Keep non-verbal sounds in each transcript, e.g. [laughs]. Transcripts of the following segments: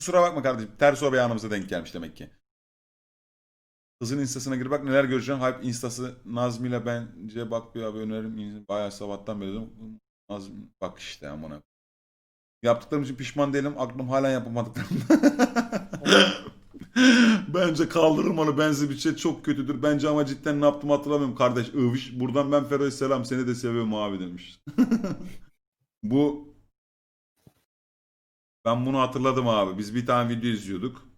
Kusura bakma kardeşim. Ters o beyanımıza denk gelmiş demek ki. Kızın instasına gir bak neler göreceğim. Hype instası Nazmi ile bence bak bir abi öneririm. Bayağı sabahtan beri diyorum. Nazmi bak işte amına. Yaptıklarım için pişman değilim. Aklım hala yapamadıklarım. [laughs] Bence kaldırırım onu. Benzi bir şey çok kötüdür. Bence ama cidden ne yaptım hatırlamıyorum kardeş. Övüş. Buradan ben Fero'ya selam. Seni de seviyorum abi demiş. [laughs] Bu ben bunu hatırladım abi. Biz bir tane video izliyorduk.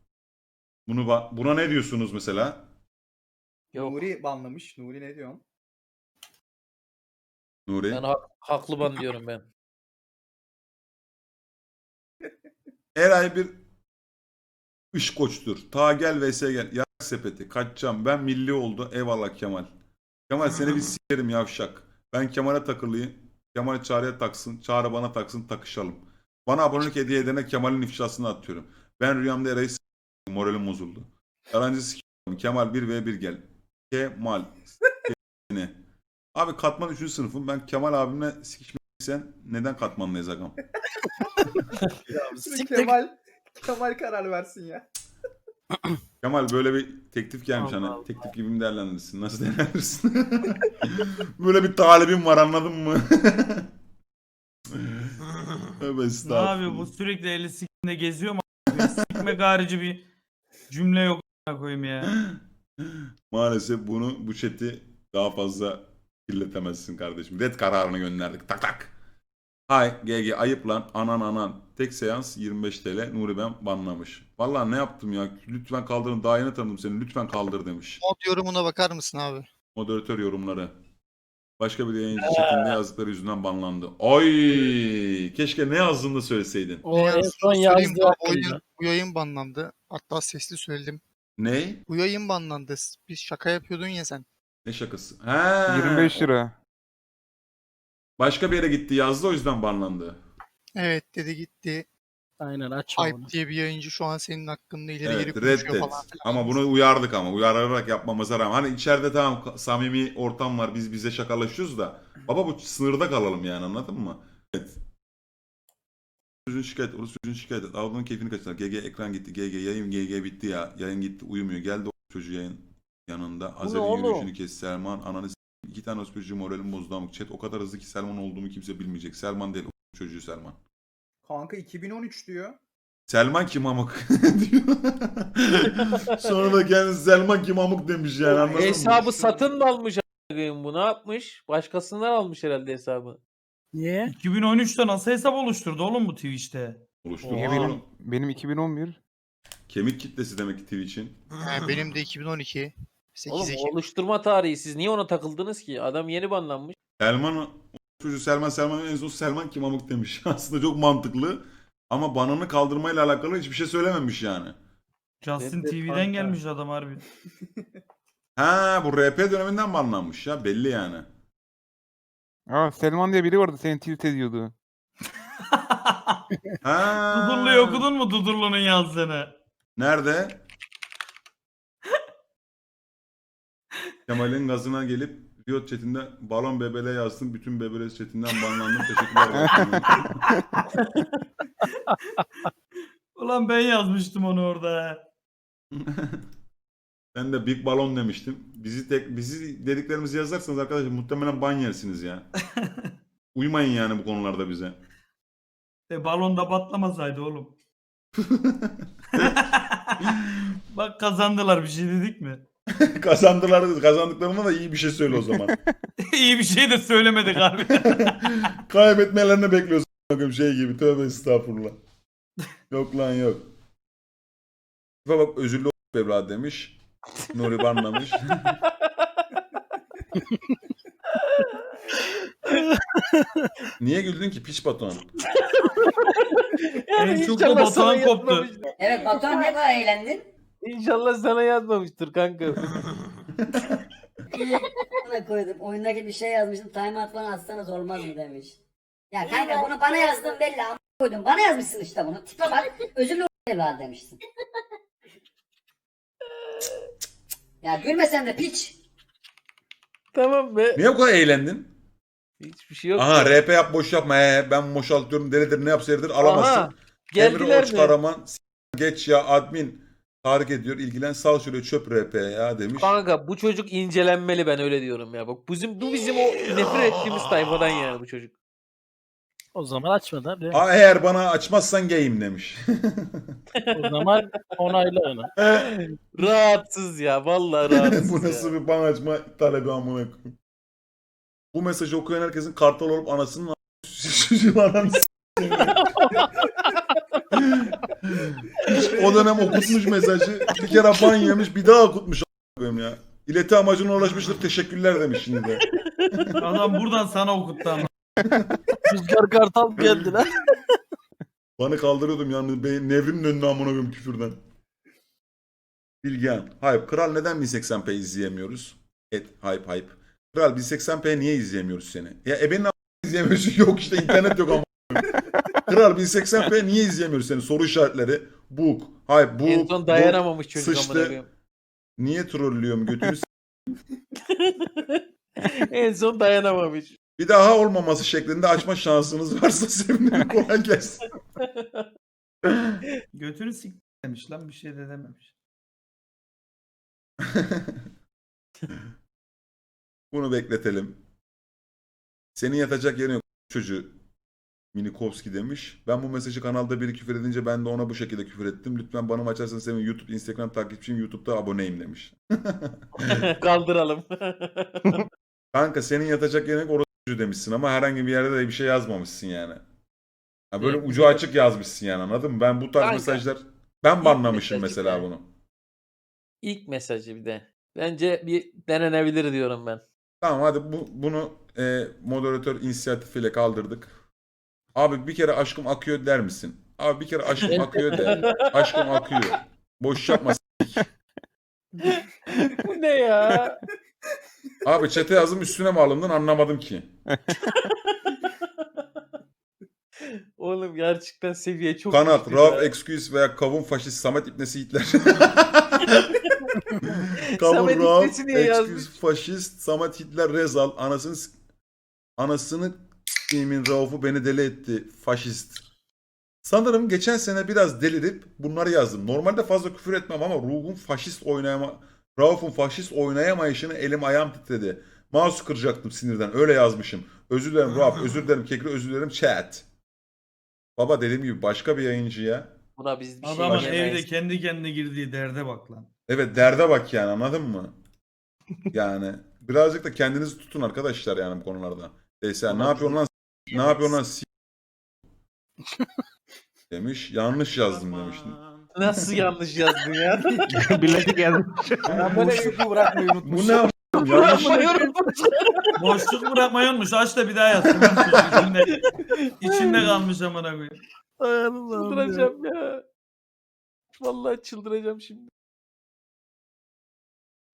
Bunu ba- buna ne diyorsunuz mesela? Yok. Nuri banlamış. Nuri ne diyorsun? Nuri. Ben hak- haklı ban diyorum ben. [laughs] Eray bir iş koçtur. Ta gel vs gel. Ya sepeti. Kaçacağım. Ben milli oldu. Eyvallah Kemal. Kemal seni bir sikerim yavşak. Ben Kemal'e takılayım. Kemal Çağrı'ya taksın. Çağrı bana taksın. Takışalım. Bana abonelik hediye edene Kemal'in ifşasını atıyorum. Ben rüyamda Eray'ı s**tim. Moralim bozuldu. Yalancı s**tim. Kemal 1v1 gel. Kemal. Abi katman 3. sınıfım. Ben Kemal abimle sikişmeksen neden katmanlıyız agam? [laughs] Kemal Kemal karar versin ya. [clears throat] Kemal böyle bir teklif gelmiş Allah hani Allah. teklif gibi mi değerlendirirsin? Nasıl değerlendirirsin? [laughs] böyle bir talibim var anladın mı? [laughs] Tövbe Ne estağfurullah. yapıyor bu sürekli eli sikinde geziyor mu? Sikmek harici bir cümle yok a**ına koyayım ya. Maalesef bunu bu chat'i daha fazla kirletemezsin kardeşim. Red kararını gönderdik. Tak tak. Hay GG ayıp lan. Anan anan. Tek seans 25 TL. Nuri ben banlamış. Vallahi ne yaptım ya? Lütfen kaldırın. Daha yeni tanıdım seni. Lütfen kaldır demiş. Mod yorumuna bakar mısın abi? Moderatör yorumları. Başka bir yayıncı chatinde yazdıkları yüzünden banlandı. Oy! Keşke ne yazdığını söyleseydin. O en son abi, bu yayın, bu yayın banlandı. Hatta sesli söyledim. Ne? Bu yayın banlandı. Bir şaka yapıyordun ya sen. Ne şakası? Ha. 25 lira. Başka bir yere gitti yazdı o yüzden banlandı. Evet dedi gitti. Aynen açma onu. Hype diye bir yayıncı şu an senin hakkında ileri Evet geri konuşuyor reddet. falan filan. Ama bunu uyardık ama uyararak yapmamıza rağmen. Hani içeride tamam samimi ortam var biz bize şakalaşıyoruz da. Baba bu sınırda kalalım yani anladın mı? Evet. Çocuğun şikayet, orası çocuğun şikayet et. Avlunun keyfini kaçırdılar. GG ekran gitti. GG yayın GG bitti ya. Yayın gitti uyumuyor. Geldi o çocuğu yayın yanında. Azer'in yürüyüşünü kes. Selman ananı iki tane o çocuğu moralim bozdu ama chat o kadar hızlı ki Selman olduğumu kimse bilmeyecek. Selman değil o çocuğu Selman. Kanka 2013 diyor. Selman kim amık diyor. [laughs] Sonra da kendisi Selman kim amık demiş yani anladın mı? Hesabı satın mı almış a**ayım bu ne yapmış? Başkasından almış herhalde hesabı. Niye? 2013'te nasıl hesap oluşturdu oğlum bu Twitch'te? Oluştu. Niye benim, benim 2011. Kemik kitlesi demek ki Twitch'in. Benim de 2012. 8 Oğlum Ekim. oluşturma tarihi siz niye ona takıldınız ki? Adam yeni banlanmış. Selman çocuğu Selman Selman en son Selman kim amık demiş. [laughs] Aslında çok mantıklı. Ama bananı kaldırmayla alakalı hiçbir şey söylememiş yani. Justin Evet, TV'den kanka. gelmiş adam harbi. Ha bu RP döneminden banlanmış ya belli yani. Aa Selman diye biri vardı seni tilt ediyordu. [laughs] Ha. Dudurlu'yu okudun mu Dudurlu'nun yazdığını? Nerede? [laughs] Kemal'in gazına gelip Riot chatinde balon bebele yazdım. Bütün bebele chatinden banlandım. Teşekkürler. [laughs] Ulan ben yazmıştım onu orada. [laughs] ben de Big Balon demiştim. Bizi tek bizi dediklerimizi yazarsanız arkadaşlar muhtemelen ban yersiniz ya. [laughs] Uymayın yani bu konularda bize. E, balon da patlamasaydı oğlum. Bak kazandılar bir şey dedik mi? [laughs] Kazandılar kazandıklarına da iyi bir şey söyle o zaman. [laughs] İyi bir şey de söylemedik harbi. [laughs] Kaybetmelerini bekliyorsun bakın şey gibi. Tövbe estağfurullah. yok lan yok. Tipe bak özürlü o- evladı demiş. Nuri banlamış. Niye güldün ki piç baton? En çok da Batuhan koptu. Evet Batuhan ne kadar eğlendin? İnşallah sana yazmamıştır kanka. Bana koydum. Oyundaki bir şey yazmıştım. Time out falan atsanız olmaz mı demiş. Ya kanka bunu bana yazdın belli ama koydum. Bana yazmışsın işte bunu. Tipe bak. Özürlü evladı demişsin. ya gülmesen de piç. tamam be. Niye bu kadar eğlendin? Hiçbir şey yok. Aha RP yap boş yapma. He, ben boşaltıyorum delidir ne yapsa alamazsın. Aha, Emre Geldiler Oç mi? Karaman s- geç ya admin tahrik ediyor ilgilen sal şöyle çöp rp ya demiş. Kanka bu çocuk incelenmeli ben öyle diyorum ya. Bak bizim bu bizim o nefret ettiğimiz tayfadan yani bu çocuk. O zaman açmadı abi. Aa, eğer bana açmazsan gayim demiş. O zaman onayla onu. [laughs] Rahatsız ya vallahi rahatsız. [laughs] Bu nasıl ya. bir ban açma talebi amına koyayım. Bu mesajı okuyan herkesin kartal olup anasının a- [laughs] ananı. Hiç o dönem okutmuş mesajı. Bir kere ban yemiş bir daha okutmuş ya. İleti amacına ulaşmıştır teşekkürler demiş şimdi de. Adam buradan sana okuttu ama. Rüzgar Kartal geldi lan. Banı kaldırıyordum yani beyin nevrimin önüne amına koyayım küfürden. Bilgehan. Hype. Kral neden 1080p izleyemiyoruz? Et. Hype hype. Kral 1080p niye izleyemiyoruz seni? Ya ebenin a- izleyemiyorsun. [laughs] Yok işte internet yok ama. Kral 1080p [laughs] niye izleyemiyoruz seni? Soru işaretleri. Book. Hype. Book. En son dayanamamış çocuk sıçtı. amına koyayım. Niye trollüyorum götünü s- [laughs] en son dayanamamış. Bir daha olmaması şeklinde açma şansınız varsa [laughs] sevinirim. Kolay gelsin. Götünü sik demiş lan bir şey de dememiş. Bunu bekletelim. Senin yatacak yerin yok çocuğu. Minikovski demiş. Ben bu mesajı kanalda biri küfür edince ben de ona bu şekilde küfür ettim. Lütfen bana açarsanız sevinirim. YouTube, Instagram takipçiyim. YouTube'da aboneyim demiş. [laughs] Kaldıralım. [laughs] Kanka senin yatacak yerin orası demişsin ama herhangi bir yerde de bir şey yazmamışsın yani. Ha böyle ucu açık yazmışsın yani anladın mı? Ben bu tarz Kanka, mesajlar ben banlamışım mesajı mesela ne? bunu. İlk mesajı bir de. Bence bir denenebilir diyorum ben. Tamam hadi bu, bunu e, moderatör inisiyatifiyle kaldırdık. Abi bir kere aşkım akıyor der misin? Abi bir kere aşkım akıyor de. Aşkım akıyor. Boş yapma. s**k. Bu ne ya? Abi çete yazım üstüne mi alındın anlamadım ki. Oğlum gerçekten seviye çok Kanat, düştü ya. Excuse veya Kavun Faşist, Samet İbnesi Hitler. [laughs] Samet Kavun, İbnesi niye yazmış? Excuse Faşist, Samet Hitler, Rezal. Anasını s- anasını s**eyim Rauf'u beni deli etti. Faşist. Sanırım geçen sene biraz delirip bunları yazdım. Normalde fazla küfür etmem ama ruhum faşist oynayama Rauf'un faşist oynayamayışını elim ayağım titredi. Mouse kıracaktım sinirden. Öyle yazmışım. Özür dilerim Rauf, [laughs] özür dilerim Kekri, özür dilerim chat. Baba dediğim gibi başka bir yayıncı ya. Buna biz bir şey Adamın diyemeyiz. evde kendi kendine girdiği derde bak lan. Evet derde bak yani anladın mı? Yani birazcık da kendinizi tutun arkadaşlar yani bu konularda. Neyse ne yapıyorsun lan? Ne yapıyorsun lan? s- [laughs] demiş. Yanlış yazdım demiş. Nasıl yanlış yazdın ya? Bileti geldi. Ben böyle yükü bırakmayı Bu unutmuşum. ne yaptım? Yanlış. Boşluk bırakmayı unutmuş. Aç da bir daha yaz. içinde, içinde kalmış amına koyayım. Ay Allah'ım ya. çıldıracağım ya. Vallahi çıldıracağım şimdi.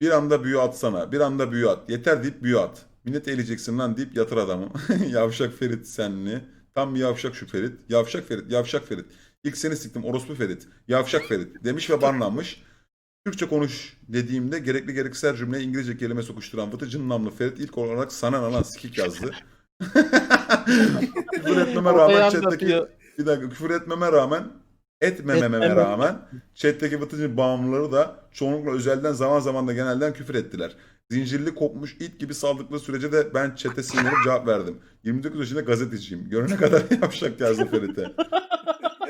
Bir anda büyü atsana. Bir anda büyü at. Yeter deyip büyü at. Minnet eğileceksin lan deyip yatır adamı. [laughs] yavşak Ferit senli. Tam bir yavşak şu Ferit. Yavşak Ferit, yavşak Ferit. İlk seni siktim orospu Ferit. Yavşak Ferit demiş ve banlanmış. Türkçe konuş dediğimde gerekli gereksiz her cümleye İngilizce kelime sokuşturan vıtıcın namlı Ferit ilk olarak sana lan sikik yazdı. [laughs] küfür etmeme rağmen chatteki bir dakika küfür etmeme rağmen etmememe Etmeme. rağmen chat'teki vıtıcı bağımlıları da çoğunlukla özelden zaman zaman da genelden küfür ettiler. Zincirli kopmuş it gibi saldıkları sürece de ben chat'e sinirlenip cevap verdim. 29 yaşında gazeteciyim. Görene kadar [laughs] yavşak yazdı Ferit'e.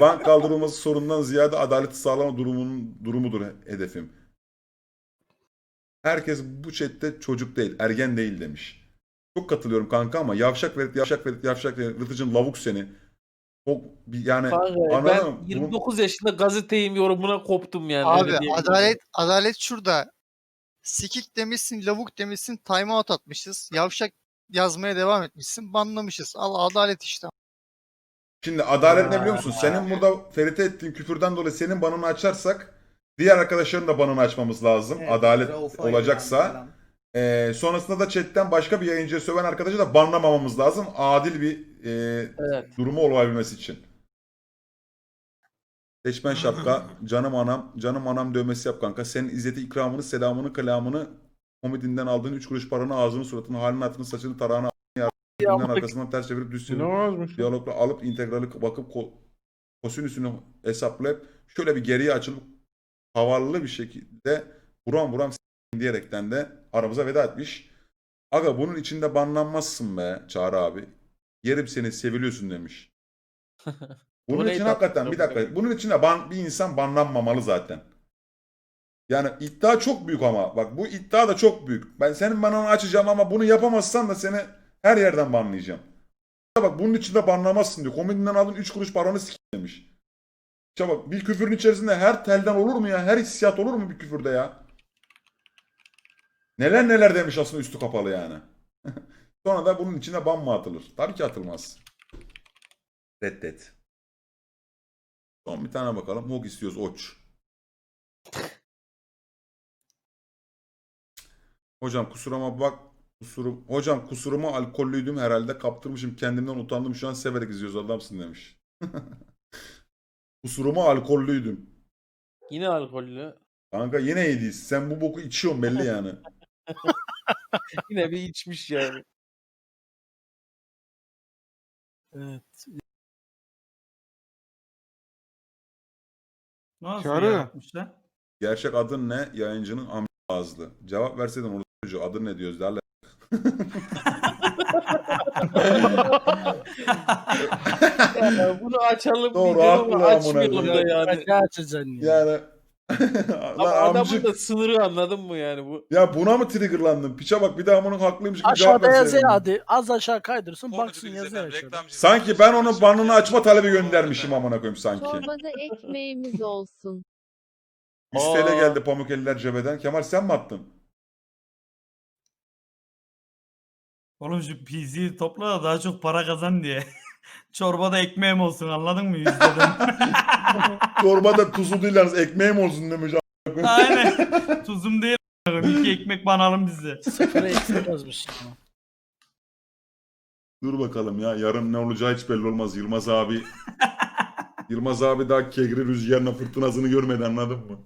Bank kaldırılması sorundan ziyade adaleti sağlama durumunun durumudur hedefim. Herkes bu chatte çocuk değil, ergen değil demiş. Çok katılıyorum kanka ama yavşak Ferit, yavşak Ferit, yavşak Ferit, Vıtıcın lavuk seni. Çok yani Kanka, anladın ben mı? Bunun- 29 yaşında gazeteyim yorumuna koptum yani. öyle Abi adalet adalet şurada. Sikik demişsin, lavuk demişsin, timeout atmışız. Yavşak yazmaya devam etmişsin, banlamışız. Al adalet işte. Şimdi adalet ne biliyor musun? Senin burada Ferit'e ettiğin küfürden dolayı senin banını açarsak diğer arkadaşların da banını açmamız lazım. Evet, adalet Rauf'a olacaksa. Ee, sonrasında da chatten başka bir yayıncıya söven arkadaşı da banlamamamız lazım. Adil bir e, Evet. durumu olabilmesi için. Seçmen şapka, canım anam, canım anam dövmesi yap kanka. Senin izzeti ikramını, selamını, kelamını, komedinden aldığın 3 kuruş paranı, ağzını, suratını, halini, hatırını, saçını, tarağını, yardımından arkasından ters çevirip düz çevirip Ne yazmış? diyalogla alıp integrali bakıp ko- kosinüsünü hesaplayıp şöyle bir geriye açılıp havalı bir şekilde buram buram diyerekten de aramıza veda etmiş. Aga bunun içinde banlanmazsın be Çağrı abi. Yerim seni seviliyorsun demiş. [laughs] Bunun için hakikaten bir dakika. Bunun için de ban, bir insan banlanmamalı zaten. Yani iddia çok büyük ama bak bu iddia da çok büyük. Ben senin bananı açacağım ama bunu yapamazsan da seni her yerden banlayacağım. Bak bunun içinde banlamazsın diyor. Komedinden aldın 3 kuruş paranı s*** demiş. Bak bir küfürün içerisinde her telden olur mu ya? Her hissiyat olur mu bir küfürde ya? Neler neler demiş aslında üstü kapalı yani. [laughs] Sonra da bunun içine ban mı atılır? Tabii ki atılmaz. Reddet. Son bir tane bakalım. Hog istiyoruz oç. Hocam kusuruma bak. Kusurum. Hocam kusuruma alkollüydüm herhalde. Kaptırmışım kendimden utandım. Şu an severek izliyoruz adamsın demiş. [laughs] kusuruma alkollüydüm. Yine alkollü. Kanka yine iyiyiz. Sen bu boku içiyorsun belli yani. [laughs] Yine bir içmiş yani. Evet. Nasıl Çağrı. yaratmışlar? Gerçek adın ne? Yayıncının amca ağızlı. Cevap verseydin onu çocuğu adın ne diyoruz derler. [laughs] Ya bunu açalım Doğru, diyeceğim haklı ama amına açmayalım da koyayım. yani. Ne açacaksın ya? Yani Ama Lan adamın amcık. da sınırı anladın mı yani bu? Ya buna mı triggerlandın? Piçe bak bir daha bunun haklıymış gibi cevap Aşağıda yazıyor verseydin. hadi. Az aşağı kaydırsın baksın yazıyor aşağıda. Sanki ben onun banını açma talebi göndermişim amına koyayım sanki. Çorbada ekmeğimiz olsun. 100 Aa. TL geldi pamuk eller cebeden. Kemal sen mi attın? Oğlum şu PC'yi topla da daha çok para kazan diye. [laughs] Çorbada ekmeğim olsun anladın mı yüzdeden? [laughs] Çorbada tuzu değil yalnız ekmeğim olsun demiş. Aynen. Tuzum değil. İki ekmek banalım bize. Sıfıra eksik yazmış. Dur bakalım ya yarın ne olacağı hiç belli olmaz. Yılmaz abi Yılmaz abi daha kegri rüzgarına fırtınasını görmedi anladın mı?